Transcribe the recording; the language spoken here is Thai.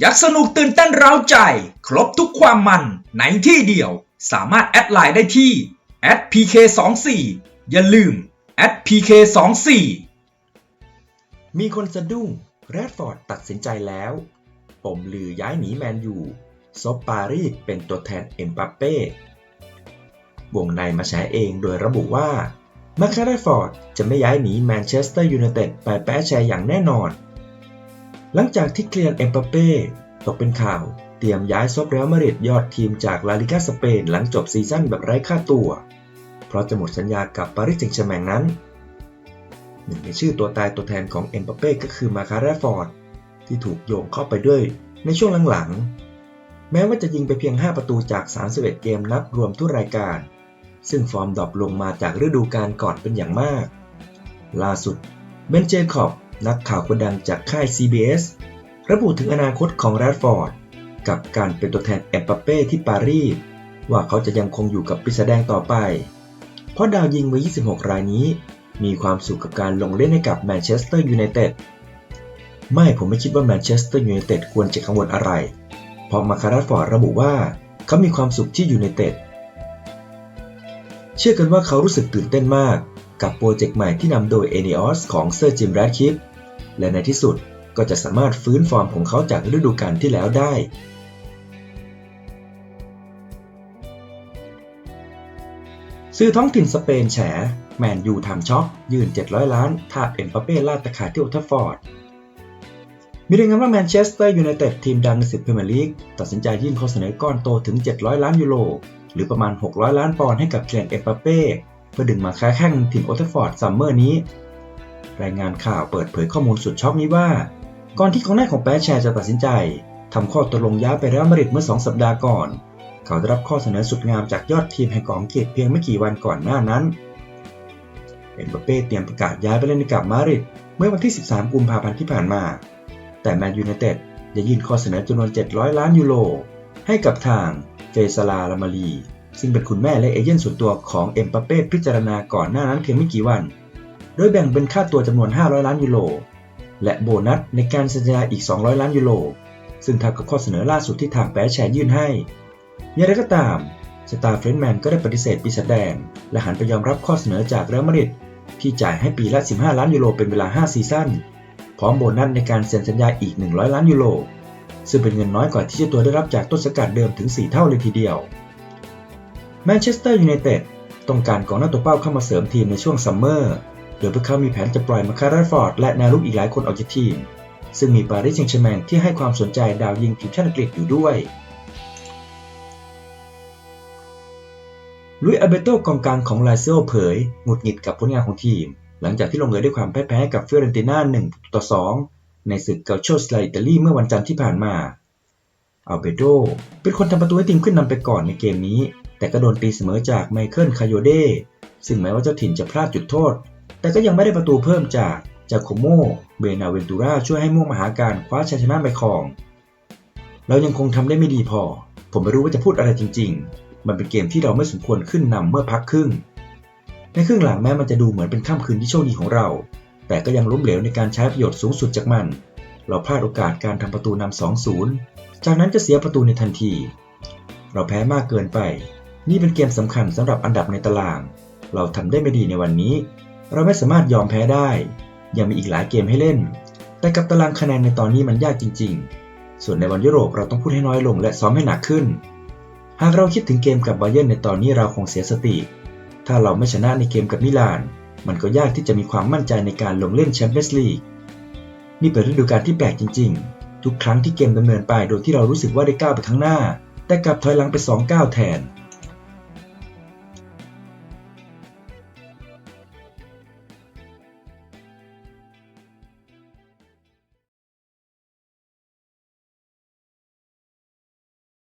อยากสนุกตื่นเต้นเร้าใจ ครบทุกความมันในที่เดียว สามารถแอดไลน์ได้ที่ @pk24 อย่าลืม @pk24 มีคนสะดุ้งแรดฟอร์ดตัดสินใจแล้วปมลือย้ายหนีแมนยูซบปารีสเป็นตัวแทนเอ็มบัปเป้วงในมาแฉเองโดยระบุว่ามาคาแรดฟอร์ดจะไม่ย้ายหนีแมนเชสเตอร์ยูไนเต็ดไปแปะแชร์อย่างแน่นอน หลังจากที่เคลียร์เอ็มบัปเป้ตกเป็นข่าว เตรียมย้ายซบเรอัลมาดริดยอดทีมจากลาลิกาสเปนหลังจบซีซั่นแบบไร้ค่าตัว เพราะจะหมดสัญญากับปารีสแซงต์แชร์แมงนั้นหนึ่งในชื่อตัวตายตัวแทนของเอ็มบัปเป้ก็คือมาคาแรดฟอร์ดที่ถูกโยงเข้าไปด้วยในช่วงหลังๆ แม้ว่าจะยิงไปเพียง 5 ประตูจาก 31 เกมนับรวมทุกรายการ ซึ่งฟอร์มดรอปลงมาจากฤดูกาลก่อนเป็นอย่างมาก ล่าสุดเบนเจคอบ นักข่าวคนดังจากค่าย CBS ระบุถึงอนาคตของแรดฟอร์ด กับการเป็นตัวแทนเอ็มบัปเป้ที่ปารีสว่าเขาจะยังคงอยู่กับปีศาจแดงต่อไป เพราะดาวยิงวัย26 รายนี้ มีความสุขกับการลงเล่นให้กับแมนเชสเตอร์ยูไนเต็ดไม่ผมไม่คิดว่าแมนเชสเตอร์ยูไนเต็ดควรจะกังวลอะไร เพราะมาคาราฟอร์ดระบุว่า เขามีความสุขที่ยูไนเต็ดเชื่อกันว่าเขารู้สึกตื่นเต้นมาก กับโปรเจกต์ใหม่ที่นำโดยเอเนอสของเซอร์จิมแรดคิป และในที่สุดก็จะสามารถฟื้นฟอร์มของเขาจากฤดูกาลที่แล้วได้สื่อท้องถิ่นสเปนแฉ แมนยูทำช็อก ยื่น 700 ล้านทาบเอ็มปาเป้ลาดตะขาที่โอลด์แทัฟฟอร์ด มีรายงานว่าแมนเชสเตอร์ยูไนเต็ดทีมดังในศึกพรีเมียร์ลีกตัดสินใจยื่นข้อเสนอก้อนโตถึง 700 ล้านยูโร หรือประมาณ 600 ล้านปอนด์ให้กับเคลียนเอ็มปาเป้เพื่อดึงมาค้าแข่งทีมโอลด์แทัฟฟอร์ดซัมเมอร์นี้ รายงานข่าวเปิดเผยข้อมูลสุดช็อกนี้ว่า ก่อนที่กองหน้าของแปรแชร์จะตัดสินใจทำข้อตกลงย้ายไปเรอัลมาดริดเมื่อ 2 สัปดาห์ก่อน เขาได้รับข้อเสนอสุดงามจากยอดทีมแห่งกองเกตเพียงไม่กี่วันก่อนหน้านั้นเอ็มบัปเป้เตรียมประกาศย้ายไปเล่นกับมาริดเมื่อวันที่ 13 กุมภาพันธ์ที่ผ่านมา แต่แมนยูไนเต็ดได้ยื่นข้อเสนอจำนวน 700 ล้านยูโรให้กับทางเฟซาลาลามารีซึ่งเป็นคุณแม่และเอเย่นส่วนตัวของเอ็มบัปเป้พิจารณาก่อนหน้านั้นเพียงไม่กี่วัน โดยแบ่งเป็นค่าตัวจำนวน 500 ล้านยูโร และโบนัสในการสัญญาอีก 200 ล้านยูโร ซึ่งเท่ากับข้อเสนอล่าสุดที่ทางแปรแชร์ยื่นให้ อย่างไรก็ตามสตาร์เฟรนแมนก็ได้ปฏิเสธปีศาจแดง และหันไปยอมรับข้อเสนอจากเรอัลมาดริดที่จ่ายให้ปีละ 15 ล้านยูโรเป็นเวลา 5 ซีซั่น พร้อมโบนัสในการเซ็นสัญญาอีก 100 ล้านยูโร ซึ่งเป็นเงินน้อยกว่าที่เจ้าตัวได้รับจากต้นสังกัดเดิมถึง 4 เท่าเลยทีเดียว แมนเชสเตอร์ยูไนเต็ดต้องการกองหน้าตัวเป้าเข้ามาเสริมทีมในช่วงซัมเมอร์ โดยพวกเขามีแผนจะปล่อยมาคาร์ฟอร์ดและนารุกอีกหลายคนออกจากทีม ซึ่งมีปารีสแซงต์แชร์แมงที่ให้ความสนใจดาวยิงทีมชาติอังกฤษอยู่ด้วยลุยอาเบโตกองกลางของไลเซโอเผยหงุดหงิดกับผลงานของทีม หลังจากที่ลงเอยด้วยความแพ้แพ้กับฟิออเรนติน่า1ต่อ2 ในศึกเกาโชสไลอิตาลีเมื่อวันจันทร์ที่ผ่านมาอาเบโตเป็นคนทำประตูให้ทีมขึ้นนำไปก่อนในเกมนี้ แต่ก็โดนตีเสมอจากไมเคิลคาโยเดซึ่งแม้ว่าเจ้าถิ่นจะพลาดจุดโทษ แต่ก็ยังไม่ได้ประตูเพิ่มจากจาโคโมเบนาเวนตูราช่วยให้ม่วงมหาการคว้าชัยชนะไปครอง เรายังคงทำได้ไม่ดีพอ ผมไม่รู้ว่าจะพูดอะไรจริง ๆ มันเป็นเกมที่เราไม่สมควรขึ้นนำเมื่อพักครึ่ง ในครึ่งหลังแม้มันจะดูเหมือนเป็นค่ำคืนที่โชคดีของเรา แต่ก็ยังล้มเหลวในการใช้ประโยชน์สูงสุดจากมัน เราพลาดโอกาสการทำประตูนำ2-0 จากนั้นก็เสียประตูในทันที เราแพ้มากเกินไป นี่เป็นเกมสำคัญสำหรับอันดับในตาราง เราทำได้ไม่ดีในวันนี้ เราไม่สามารถยอมแพ้ได้ ยังมีอีกหลายเกมให้เล่น แต่กับตารางคะแนนในตอนนี้มันยากจริง ๆ ส่วนในวันยุโรปเราต้องพูดให้น้อยลงและซ้อมให้หนักขึ้น หากเราคิดถึงเกมกับบาเยิร์นในตอนนี้เราคงเสียสติ ถ้าเราไม่ชนะในเกมกับมิลาน มันก็ยากที่จะมีความมั่นใจในการลงเล่นแชมเปี้ยนส์ลีก นี่เป็นฤดูกาลที่แปลกจริง ๆ ทุกครั้งที่เกมดำเนินไปโดยที่เรารู้สึกว่าได้ก้าวไปข้างหน้า แต่กลับถอยหลังไป2ก้าวแทน